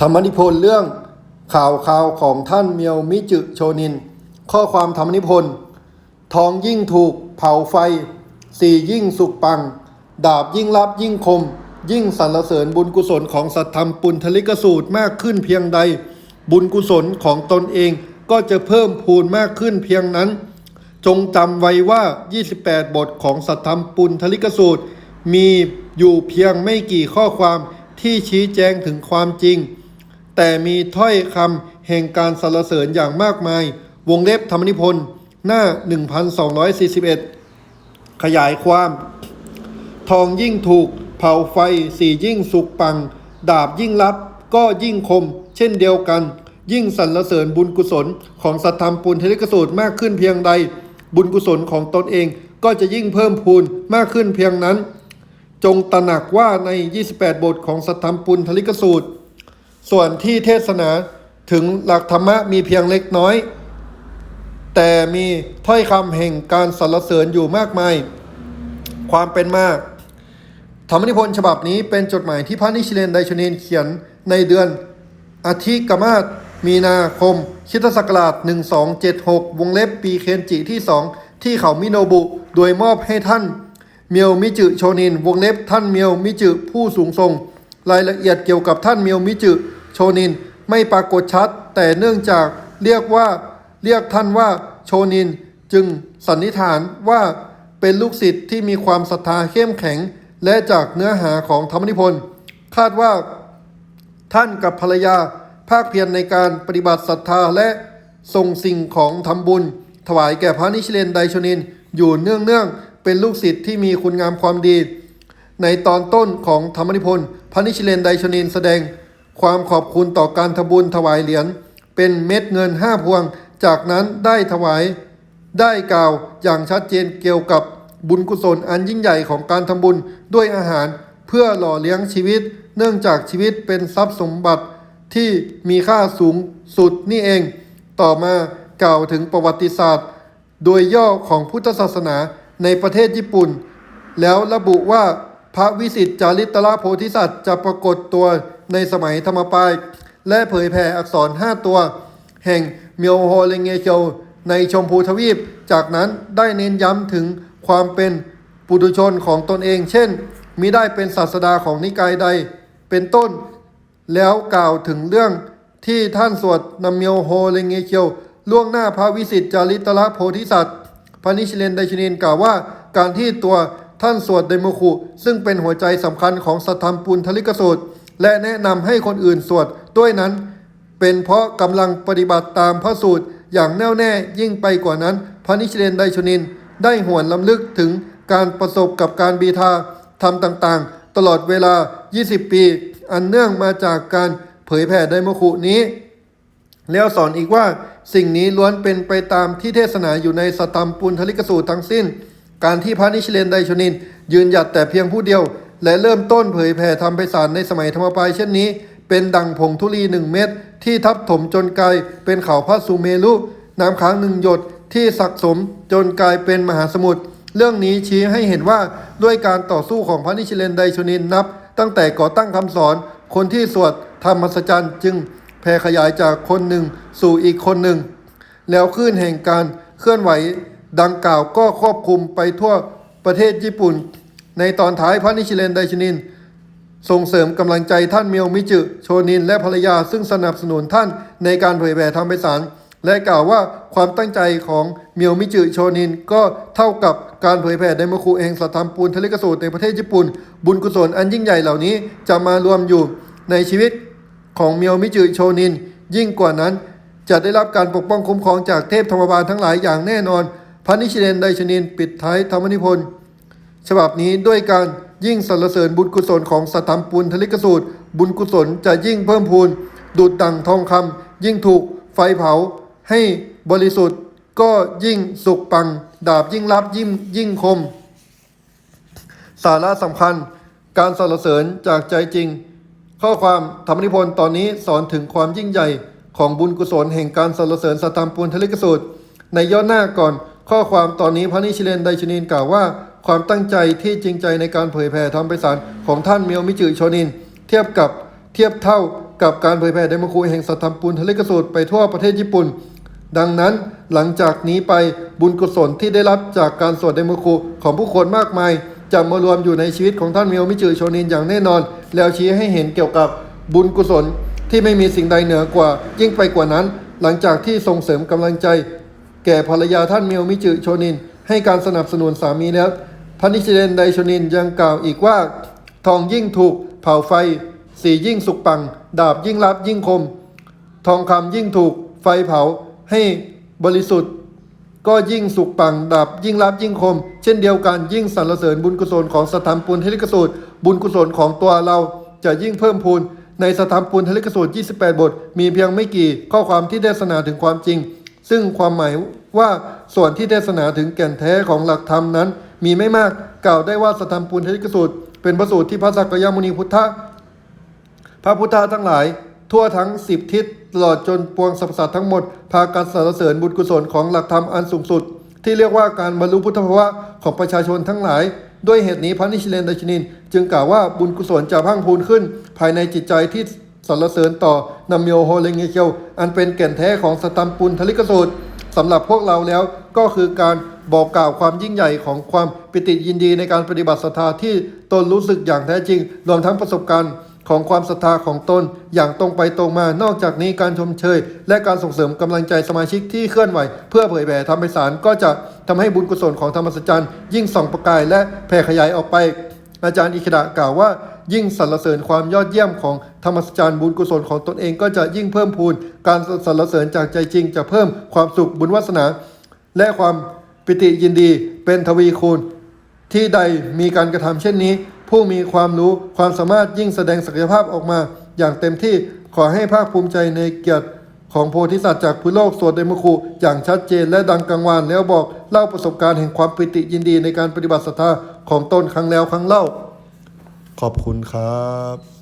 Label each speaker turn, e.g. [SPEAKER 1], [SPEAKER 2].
[SPEAKER 1] ธรรมนิพนธ์เรื่องข่าวข่าวของท่านเมียวมิจึโชนิน ข้อความธรรมนิพนธ์ทองยิ่งถูกเผาไฟ สี่ยิ่งสุกปัง ดาบยิ่งลับยิ่งคม ยิ่งสรรเสริญบุญกุศลของสัตธรรมปุณธลิกสูตรมากขึ้นเพียงใด บุญกุศลของตนเองก็จะเพิ่มพูนมากขึ้นเพียงนั้น จงจำไว้ว่า 28 บทของสัทธรรมปุณธลิกสูตร มีอยู่เพียงไม่กี่ข้อความที่ชี้แจงถึงความจริง แต่มีถ้อยคำแห่งการสรรเสริญอย่างมากมาย วงเล็บธรรมนิพนธ์หน้า 1241 ขยายความ ทองยิ่งถูก เผาไฟสียิ่งสุกปัง ดาบยิ่งลับ ก็ยิ่งคม เช่นเดียวกัน ยิ่งสรรเสริญบุญกุศลของสัทธรรมปุณเทลิกสูตรมากขึ้นเพียงใด บุญกุศลของตนเองก็จะยิ่งเพิ่มพูนมากขึ้นเพียงนั้น จงตระหนักว่าใน 28 บทของสัทธรรมปุณทลิกสูตร ส่วนที่เทศนาถึงหลักธรรมะมีเพียงเล็กน้อย แต่มีถ้อยคำแห่งการสรรเสริญอยู่มากมาย ความเป็นมาก ธรรมนิพนธ์ฉบับนี้เป็นจดหมายที่พระนิชิเลนไดชเนนเขียนในเดือนอาทิกมาศมีนาคมคริสตศักราช 1276 วงเล็บปีเคนจิที่ 2 ที่เขามิโนบุ โดยมอบให้ท่านเมียวมิจึโชนิน วงเล็บท่านเมียวมิจึผู้สูงทรง รายละเอียดเกี่ยวกับท่านเมียวมิจึ โชนินไม่ปรากฏชัด แต่เนื่องจากเรียกว่าเรียกท่านว่าโชนินจึงสันนิษฐานว่าเป็นลูกศิษย์ที่มีความศรัทธาเข้มแข็ง และจากเนื้อหาของธรรมนิพนธ์คาดว่า ท่านกับภรรยาภาคเพียรในการปฏิบัติศรัทธาและส่งสิ่งของทำบุญ ถวายแก่พระนิชเลนไดชนิน อยู่เนื่องเนื่องๆเป็นลูกศิษย์ที่มีคุณงามความดี ในตอนต้นของธรรมนิพนธ์พระนิชเลนไดชนินแสดง ความขอบคุณต่อการทบุญถวายเหรียญเป็นเม็ดเงินห้าพวง จากนั้นได้ถวายได้กล่าวอย่างชัดเจนเกี่ยวกับบุญกุศลอันยิ่งใหญ่ของการทำบุญด้วยอาหารเพื่อหล่อเลี้ยงชีวิต เนื่องจากชีวิตเป็นทรัพย์สมบัติที่มีค่าสูงสุดนี่เอง ต่อมากล่าวถึงประวัติศาสตร์ โดยย่อของพุทธศาสนาในประเทศญี่ปุ่น แล้วระบุว่าพระวิสิตจาริตระโพธิสัตว์จะปรากฏตัว ในสมัยธรรมปายและเผยแผ่อักษร 5 ตัว แห่งเมียวโฮเลงเงโจในชมพูทวีป จากนั้นได้เน้นย้ำถึงความเป็นปุถุชนของตนเอง เช่นมิได้เป็นศาสดาของนิกายใด เป็นต้น แล้วกล่าวถึงเรื่องที่ท่านสวดนำเมียวโฮเลงเงเคียวล่วงหน้าพระวิสิตจาริตระโพธิสัตว์พระนิชเลนไดชนินกล่าวว่า การที่ตัวท่านสวดไดโมคุซึ่งเป็นหัวใจสำคัญของสัทธรรมปุณทลิกสูตร และแนะนำให้คนอื่นสวดด้วยนั้น เป็นเพราะกำลังปฏิบัติตามพระสูตรอย่างแน่วแน่ยิ่งไปกว่านั้น พระนิชเลนไดชนิน ได้หวนลำลึกถึงการประสบกับการบีทาทำต่างๆ ตลอดเวลา 20 ปี อันเนื่องมาจากการเผยแผ่ไดโมคุนี้ แล้วสอนอีกว่าสิ่งนี้ล้วนเป็นไปตามที่เทศนาอยู่ในสตัมปุณทลิกสูตรทั้งสิ้น การที่พระนิชเลนไดชนิน ยืนหยัดแต่เพียงผู้เดียว และเริ่มต้นเผยแผ่ธรรมไปสารในสมัยธรรมปายเช่นนี้ เป็นดังผงธุลีหนึ่งเม็ดที่ทับถมจนกลายเป็นเขาพระสุเมรุน้ำค้างหนึ่งหยดที่สะสมจนกลายเป็นมหาสมุทรเรื่องนี้ชี้ให้เห็นว่าด้วยการต่อสู้ของพระนิชเลนไดชนินนับ ตั้งแต่ก่อตั้งคำสอน คนที่สวดธรรมสจันจึงแผ่ขยายจากคนหนึ่งสู่อีกคนหนึ่ง แล้วคลื่นแห่งการเคลื่อนไหวดังกล่าวก็ครอบคลุมไปทั่วประเทศญี่ปุ่น ในตอนท้ายพระนิชิเลนไดชนิน ส่งเสริมกำลังใจท่านเมียวมิจึ โชนินและภรรยาซึ่งสนับสนุนท่านในการเผยแผ่ธรรมไปสารและกล่าวว่าความตั้งใจของเมียวมิจึโชนินก็เท่ากับการเผยแผ่ไดมคุเองสัทธรรมปูนทเลกสูตรในประเทศญี่ปุ่น บุญกุศลอันยิ่งใหญ่เหล่านี้จะมารวมอยู่ในชีวิตของเมียวมิจึโชนิน ยิ่งกว่านั้นจะได้รับการปกป้องคุ้มครองจากเทพธรรมบาลทั้งหลายอย่างแน่นอน พระนิชเลนไดชนิน ปิดท้ายธรรมนิพนธ์ ฉบับนี้ด้วยการยิ่งสรรเสริญบุญกุศลของสัตธรรมปุณทลิกสูตร บุญกุศลจะยิ่งเพิ่มพูนดุดดังทองคำยิ่งถูกไฟเผา ให้บริสุทธิ์ก็ยิ่งสุกปัง ดาบยิ่งรับยิ่งยิ่งคม สาระสำคัญ การสรรเสริญจากใจจริง ข้อความธรรมนิพนธ์ตอนนี้สอนถึงความยิ่งใหญ่ของบุญกุศลแห่งการสรรเสริญสัตธรรมปุณทลิกสูตร ในย่อหน้าก่อนข้อความตอนนี้พระนิชเลนไดชนินกล่าวว่า ความตั้งใจที่จริงใจในการเผยแผ่ธรรมไปสารของท่านเมียวมิจือโชนิน เทียบกับเทียบเท่ากับการเผยแผ่ไดมาคูแห่งสัทธรรมปุณทะเลกสูตรไปทั่วประเทศญี่ปุ่น ดังนั้นหลังจากนี้ไปบุญกุศลที่ได้รับจากการสวดไดมคูของผู้คนมากมาย จะมารวมอยู่ในชีวิตของท่านเมียวมิจือโชนินอย่างแน่นอน แล้วชี้ให้เห็นเกี่ยวกับบุญกุศลที่ไม่มีสิ่งใดเหนือกว่า ยิ่งไปกว่านั้น หลังจากที่ส่งเสริมกำลังใจ แก่ภรรยาท่านเมียวมิจือโชนิน ให้การสนับสนุนสามีแล้ว พระนิชเดนไดชนินยังกล่าวอีกว่า ทองยิ่งถูกเผาไฟ สียิ่งสุกปัง ดาบยิ่งลับยิ่งคม ทองคำยิ่งถูกไฟเผาให้บริสุทธิ์ ก็ยิ่งสุกปังดับยิ่งรับยิ่งคม เช่นเดียวกันยิ่งสรรเสริญบุญกุศลของสถานปุณทลิกสูตร บุญกุศลของตัวเราจะยิ่งเพิ่มพูนในสถานปุณทลิกสูตร 28 บท มีเพียงไม่กี่ข้อความที่เทศนาถึงความจริง ซึ่งความหมายว่าส่วนที่เทศนาถึงแก่นแท้ของหลักธรรมนั้น มีไม่มาก กล่าวได้ว่าสถานปุณทลิกสูตร เป็นพระสูตรที่พระสักยมุนีพุทธะพระพุทธทั้งหลาย ทั่วทั้งสิบทิศตลอดจนปวงสรรพสัตว์ทั้งหมด พากันสรรเสริญบุญกุศลของหลักธรรมอันสูงสุด ที่เรียกว่าการบรรลุพุทธภาวะของประชาชนทั้งหลาย ด้วยเหตุนี้พระนิชเลนดชนิน จึงกล่าวว่าบุญกุศลจะพังพูนขึ้น ภายในจิตใจที่สรรเสริญต่อนำโยโฮเลงเงเคียว อันเป็นแก่นแท้ของสตัมปุณทลิกสูตร สำหรับพวกเราแล้วก็คือการบอกกล่าวความยิ่งใหญ่ของความปิติยินดีในการปฏิบัติศรัทธาที่ตนรู้สึกอย่างแท้จริง รวมทั้งประสบการณ์ของความศรัทธาของตนอย่างตรงไปตรงมา นอกจากนี้การชมเชย และการส่งเสริมกำลังใจสมาชิกที่เคลื่อนไหว เพื่อเผยแผ่ธรรมไพศาลก็จะทำให้บุญกุศลของธรรมสัจจันยิ่งส่องประกายและแผ่ขยายออกไป อาจารย์อิคดะกล่าวว่า ยิ่งสรรเสริญความยอดเยี่ยมของธรรมสจจันทร์บุญกุศลของตนเองก็จะยิ่งเพิ่มพูน การสรรเสริญจากใจจริง จะเพิ่มความสุขบุญวาสนา และความปิติยินดีเป็นทวีคูณ ที่ใดมีการกระทำเช่นนี้ ผู้มีความรู้ความสามารถยิ่งแสดงศักยภาพออกมา อย่างเต็มที่ขอให้ภาคภูมิใจในเกียรติของโพธิสัตว์จากพื้นโลกสวดเดมคุอย่างชัดเจนและดังกังวานแล้วบอกเล่าประสบการณ์แห่งความปิติยินดีในการปฏิบัติศรัทธาของตนครั้งแล้วครั้งเล่า ขอบคุณครับ